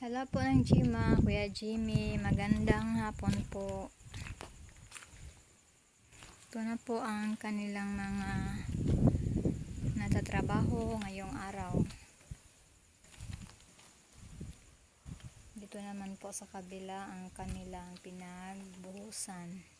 Hello po ng Gima, Kuya Jimmy. Magandang hapon po. Ito na po ang kanilang mga natatrabaho ngayong araw. Dito naman po sa kabila ang kanilang pinagbuhusan.